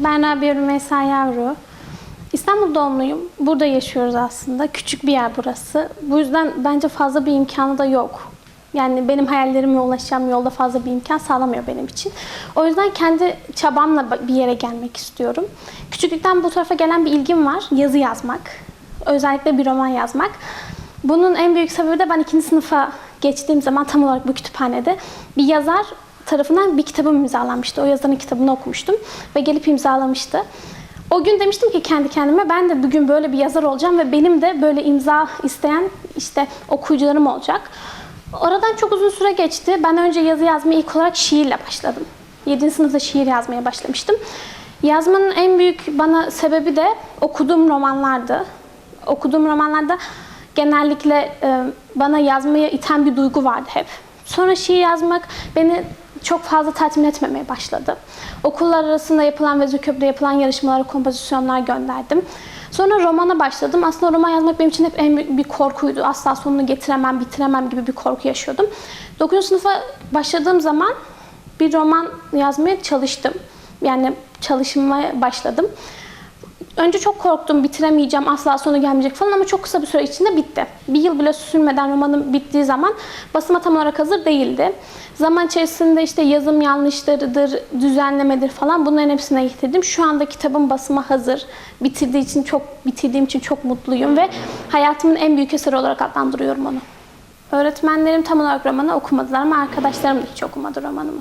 Ben Rabia Rümeysa Yavru. İstanbul doğumluyum. Burada yaşıyoruz aslında. Küçük bir yer burası. Bu yüzden bence fazla bir imkanı da yok. Yani benim hayallerime ulaşacağım yolda fazla bir imkan sağlamıyor benim için. O yüzden kendi çabamla bir yere gelmek istiyorum. Küçüklükten bu tarafa gelen bir ilgim var. Yazı yazmak. Özellikle bir roman yazmak. Bunun en büyük sebebi de ben ikinci sınıfa geçtiğim zaman tam olarak bu kütüphanede bir yazar tarafından bir kitabım imzalanmıştı. O yazarın kitabını okumuştum ve gelip imzalamıştı. O gün demiştim ki kendi kendime ben de bugün böyle bir yazar olacağım ve benim de böyle imza isteyen işte okuyucularım olacak. Oradan çok uzun süre geçti. Ben önce yazı yazmaya ilk olarak şiirle başladım. 7. sınıfta şiir yazmaya başlamıştım. Yazmanın en büyük bana sebebi de okuduğum romanlardı. Okuduğum romanlarda genellikle bana yazmaya iten bir duygu vardı hep. Sonra şiir yazmak beni çok fazla tatmin etmemeye başladı. Okullar arasında yapılan ve Züköp'te yapılan yarışmalara kompozisyonlar gönderdim. Sonra romana başladım. Aslında roman yazmak benim için hep en büyük bir korkuydu. Asla sonunu getiremem, bitiremem gibi bir korku yaşıyordum. 9. sınıfa başladığım zaman bir roman yazmaya çalıştım. Yani çalışmaya başladım. Önce çok korktum, bitiremeyeceğim, asla sonu gelmeyecek falan ama çok kısa bir süre içinde bitti. Bir yıl bile sürmeden romanım bittiği zaman basıma tam olarak hazır değildi. Zaman içerisinde işte yazım yanlışlarıdır, düzenlemedir falan bunların hepsine getirdim. Şu anda kitabım basıma hazır. Bitirdiği için çok bitirdiğim için çok mutluyum ve hayatımın en büyük eseri olarak adlandırıyorum onu. Öğretmenlerim tam olarak romanı okumadılar ama arkadaşlarım da hiç okumadı romanımı.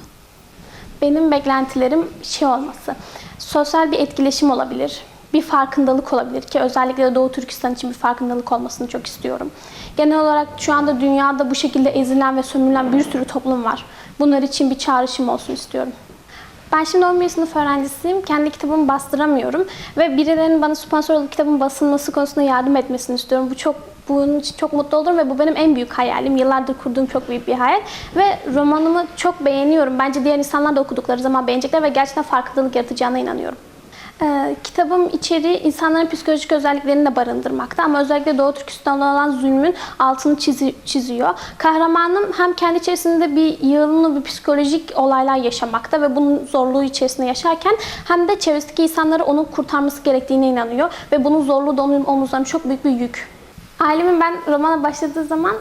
Benim beklentilerim şey olması, sosyal bir etkileşim olabilir, bir farkındalık olabilir ki özellikle de Doğu Türkistan için bir farkındalık olmasını çok istiyorum. Genel olarak şu anda dünyada bu şekilde ezilen ve sömürülen bir sürü toplum var. Bunlar için bir çağrışım olsun istiyorum. Ben şimdi 11. sınıf öğrencisiyim. Kendi kitabımı bastıramıyorum ve birilerinin bana sponsor olup kitabın basılması konusunda yardım etmesini istiyorum. Bu çok bunun için çok mutlu olurum ve bu benim en büyük hayalim. Yıllardır kurduğum çok büyük bir hayal ve romanımı çok beğeniyorum. Bence diğer insanlar da okudukları zaman beğenecekler ve gerçekten farkındalık yaratacağına inanıyorum. Ee, kitabım içeriği insanların psikolojik özelliklerini de barındırmakta ama özellikle Doğu Türkistan'da olan zulmün altını çizi- çiziyor. Kahramanım hem kendi içerisinde bir yığınlı bir psikolojik olaylar yaşamakta ve bunun zorluğu içerisinde yaşarken hem de çevresindeki insanları onun kurtarması gerektiğine inanıyor ve bunun zorluğu da onun omuzlarına çok büyük bir yük. Ailemin ben romana başladığı zaman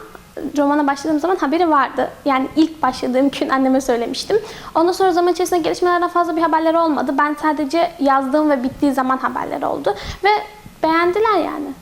romana başladığım zaman haberi vardı. Yani ilk başladığım gün anneme söylemiştim. Ondan sonra zaman içerisinde gelişmelerden fazla bir haberleri olmadı. Ben sadece yazdığım ve bittiği zaman haberleri oldu. Ve beğendiler yani.